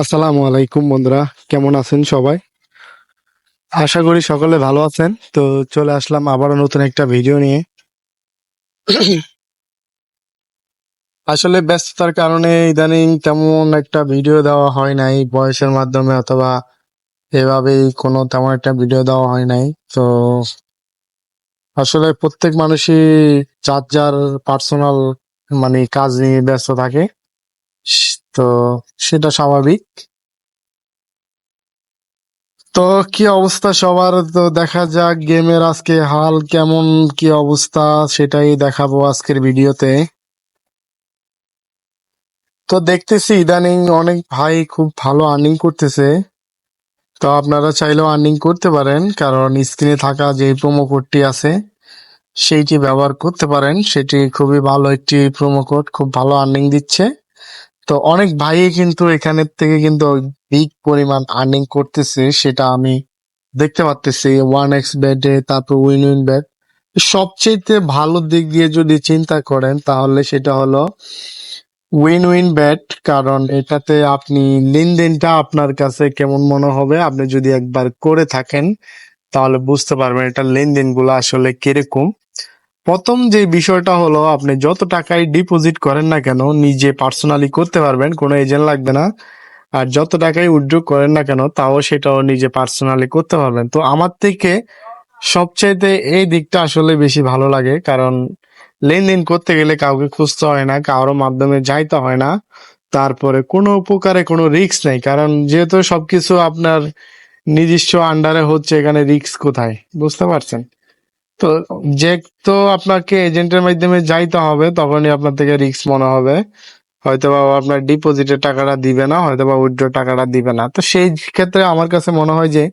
আসসালামু আলাইকুম বন্ধুরা, কেমন আছেন সবাই? আশা করি সকলে ভালো আছেন। তো চলে আসলাম আবারও নতুন একটা ভিডিও নিয়ে। আসলে ব্যস্ততার কারণে ইদানিং তেমন একটা ভিডিও দেওয়া হয় নাই বয়সের মাধ্যমে অথবা এভাবেই কোনো তেমন একটা ভিডিও দেওয়া হয় নাই। তো আসলে প্রত্যেক মানুষই যার যার পার্সোনাল মানে কাজ নিয়ে ব্যস্ত থাকে। তো সেটা স্বাভাবিক। তো কি অবস্থা সবার? তো দেখা যাক গেমের আজকে হাল কেমন, কি অবস্থা সেটাই দেখাবো আজকের ভিডিওতে। তো দেখতেছি ইদানিং অনেক ভাই খুব ভালো আর্নিং করতেছে। তো আপনারা চাইলেও আর্নিং করতে পারেন, কারণ স্ক্রিনে থাকা যে প্রোমো কোডটি আছে, সেইটি ব্যবহার করতে পারেন। সেটি খুবই ভালো একটি প্রোমো কোড খুব ভালো আর্নিং দিচ্ছে। তো অনেক ভাই কিন্তু এখানের থেকে কিন্তু বিগ পরিমাণ আর্নিং করতেছে, সেটা আমি দেখতে পাচ্তেছি ওয়ান এক্স ব্যাটে তারপর উইন উইন ব্যাট সবচেয়ে ভালো দিক দিয়ে যদি চিন্তা করেন, তাহলে সেটা হলো উইন উইন ব্যাট কারণ এটাতে আপনি লেনদেনটা আপনার কাছে কেমন মনে হবে, আপনি যদি একবার করে থাকেন, তাহলে বুঝতে পারবেন এটা লেনদেনগুলো আসলে কীরকম। প্রথম যে বিষয়টা হলো, আপনি যত টাকাই ডিপোজিট করেন না কেন, নিজে পার্সোনালি করতে পারবেন, কোনো এজেন্ট লাগবে না। আর যত টাকাই উইথড্র করেন না কেন, তাও সেটাও নিজে পার্সোনালি করতে পারবেন। তো আমার থেকে সবচাইতে এই দিকটা আসলে বেশি ভালো লাগে, কারণ লেনদেন করতে গেলে কাউকে খুঁজতে হয় না কারোর মাধ্যমে যাইতে হয় না। তারপরে কোনো উপকারে কোনো রিস্ক নেই, কারণ যেহেতু সবকিছু আপনার নিজস্ব আন্ডারে হচ্ছে, এখানে রিস্ক কোথায়? বুঝতে পারছেন? তো যে তো আপনাকে এজেন্টের মাধ্যমে যাইতে হবে, তখনই আপনার থেকে রিস্ক মনে হবে। হয়তো বা আপনার ডিপোজিটের টাকাটা দিবে না হয়তো বা উইথড্র টাকাটা দিবে না। তো সেই ক্ষেত্রে আমার কাছে মনে হয় যে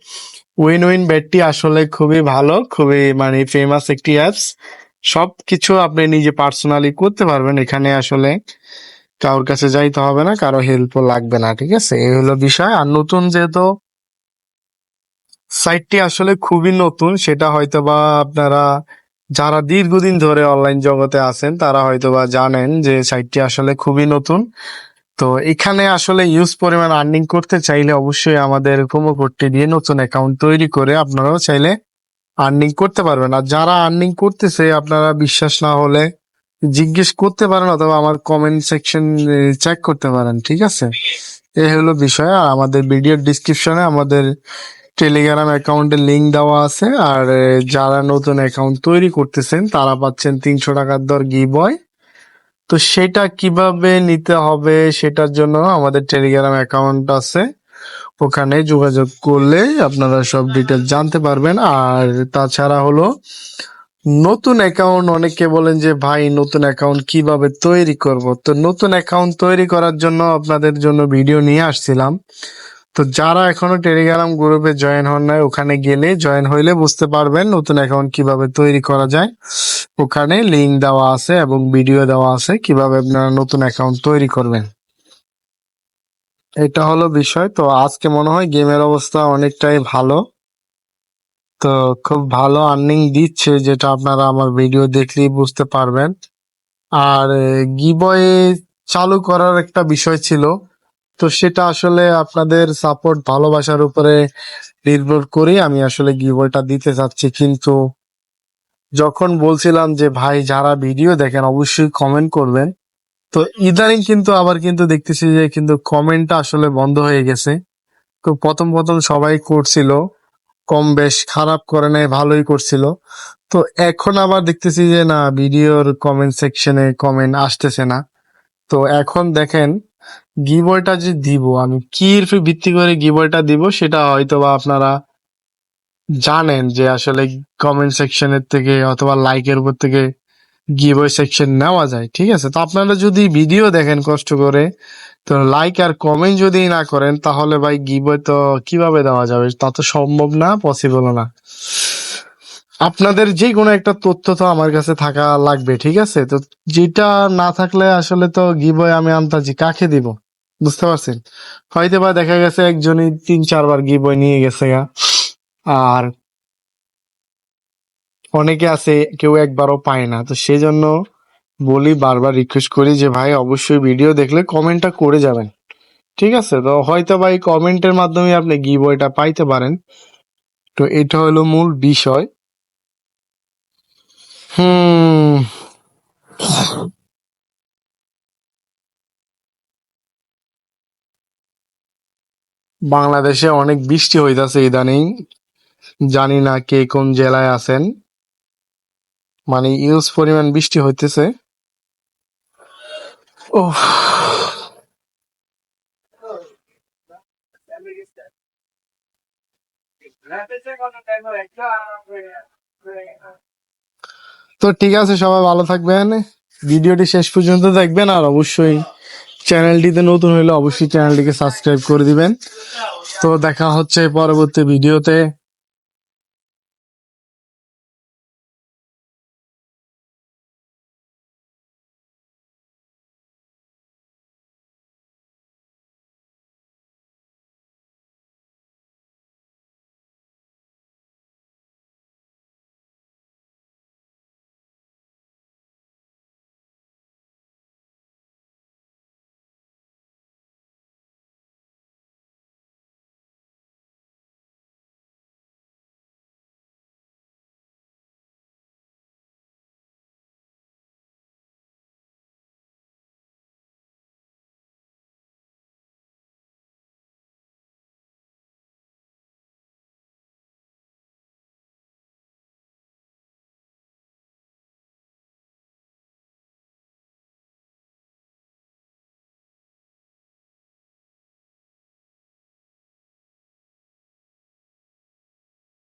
উইন উইন বেটটি আসলে খুবই ভালো, খুবই মানে ফেমাস একটি অ্যাপস সব কিছু আপনি নিজে পার্সোনালি করতে পারবেন, এখানে আসলে কারোর কাছে যাইতে হবে না, কারও হেল্পও লাগবে না, ঠিক আছে? এই হলো বিষয়। আর নতুন যেহেতু সাইটটি আসলে খুবই নতুন। সেটা হয়তো বা আপনারা যারা দীর্ঘদিন ধরে অনলাইন জগতে আছেন, তারা হয়তো বা জানেন যে সাইটটি আসলে খুবই নতুন। তো এখানে আসলে ইউজ পরিমাণ আর্নিং করতে চাইলে অবশ্যই আমাদের প্রোমো কোডটি দিয়ে নতুন অ্যাকাউন্ট তৈরি করে আপনারাও চাইলে আর্নিং করতে পারবেন। আর যারা আর্নিং করতেছে, আপনারা বিশ্বাস না হলে জিজ্ঞেস করতে পারেন অথবা আমার কমেন্ট সেকশন চেক করতে পারেন, ঠিক আছে? এই হলো বিষয়। আর আমাদের ভিডিওর ডিসক্রিপশনে আমাদের টেলিগ্রাম অ্যাকাউন্টের লিংক দেওয়া আছে, আর যারা নতুন অ্যাকাউন্ট তৈরি করতেছেন, তারা পাচ্ছেন তিনশো টাকার দর গিবয় তো সেটা কীভাবে নিতে হবে সেটার জন্য আমাদের টেলিগ্রাম অ্যাকাউন্ট আছে। ওখানে যোগাযোগ করলে আপনারা সব ডিটেল জানতে পারবেন। আর তাছাড়া হলো, নতুন অ্যাকাউন্ট অনেকে বলেন যে, ভাই, নতুন অ্যাকাউন্ট কীভাবে তৈরি করব? তো নতুন অ্যাকাউন্ট তৈরি করার জন্য আপনাদের জন্য ভিডিও নিয়ে আসছিলাম। তো যারা এখনও টেলিগ্রাম গ্রুপে জয়েন হন নাই, ওখানে গেলে জয়েন হইলে বুঝতে পারবেন নতুন অ্যাকাউন্ট কীভাবে তৈরি করা যায়। ওখানে লিংক দেওয়া আছে এবং ভিডিও দেওয়া আছে কীভাবে আপনারা নতুন অ্যাকাউন্ট তৈরি করবেন। এটা হলো বিষয়। তো আজকে মনে হয় গেমের অবস্থা অনেকটাই ভালো। তো খুব ভালো আর্নিং দিচ্ছে যেটা আপনারা আমার ভিডিও দেখলেই বুঝতে পারবেন। আর গিবয়ে চালু করার একটা বিষয় ছিল। তো সেটা আসলে আপনাদের সাপোর্ট ভালোবাসার উপরে নির্ভর করে আমি আসলে গিবয়টা দিতে চাচ্ছি। কিন্তু যখন বলছিলাম যে, ভাই, যারা ভিডিও দেখেন, অবশ্যই কমেন্ট করবেন। তো ইদানিং কিন্তু আবার কিন্তু দেখতেছি যে, কিন্তু কমেন্টটা আসলে বন্ধ হয়ে গেছে। তো প্রথম প্রথম সবাই করছিল। কম বেশ খারাপ করে নাই ভালোই করছিল। তো এখন আবার দেখতেছি যে, না ভিডিওর কমেন্ট সেকশনে কমেন্ট আসতেছে না। তো এখন দেখেন গিবয়টা যে দিব, আমি কি ভিত্তি করে গিবয়টা দিব সেটা হয়তো বা আপনারা জানেন যে আসলে কমেন্ট সেকশনের থেকে অথবা লাইকের উপর থেকে গিভওয়ে সেকশন নেওয়া যায়, ঠিক আছে? তো আপনারা যদি ভিডিও দেখেন কষ্ট করে, তো লাইক আর কমেন্ট যদি না করেন, তাহলে ভাই গিভওয়ে তো কীভাবে দেওয়া যাবে? তা তো সম্ভব না পসিবল না। আপনাদের যে কোনো একটা তথ্য তো আমার কাছে থাকা লাগবে, ঠিক আছে? তো যেটা না থাকলে আসলে তো গিভওয়ে আমি আনতাছি কাকে দিব? বুঝতে পারছেন? হয়তো বা দেখা গেছে একজনই তিন, চারবার গিভওয়ে নিয়ে গেছে গা। আর অনেকে আছে, কেউ একবারও পায় না। তো সেজন্য বলি, বারবার রিকোয়েস্ট করি যে, ভাই, অবশ্যই ভিডিও দেখলে কমেন্টটা করে যাবেন। ঠিক আছে? তো হয়তো ভাই কমেন্টের মাধ্যমে আপনি গিভ ওয়েটা পাইতে পারেন। তো এটা হলো মূল বিষয়। হুম বাংলাদেশে অনেক বৃষ্টি হইতাছে ইদানিং। জানি না কে কোন জেলায় আছেন। মানে ইউজ পরিমাণ বৃষ্টি হইতেছে। ও তো ঠিক আছে, সবাই ভালো থাকবেন। ভিডিওটি শেষ পর্যন্ত দেখবেন, আর অবশ্যই চ্যানেলটিতে নতুন হলে অবশ্যই চ্যানেলটিকে সাবস্ক্রাইব করে দিবেন। তো দেখা হচ্ছে পরবর্তী ভিডিওতে।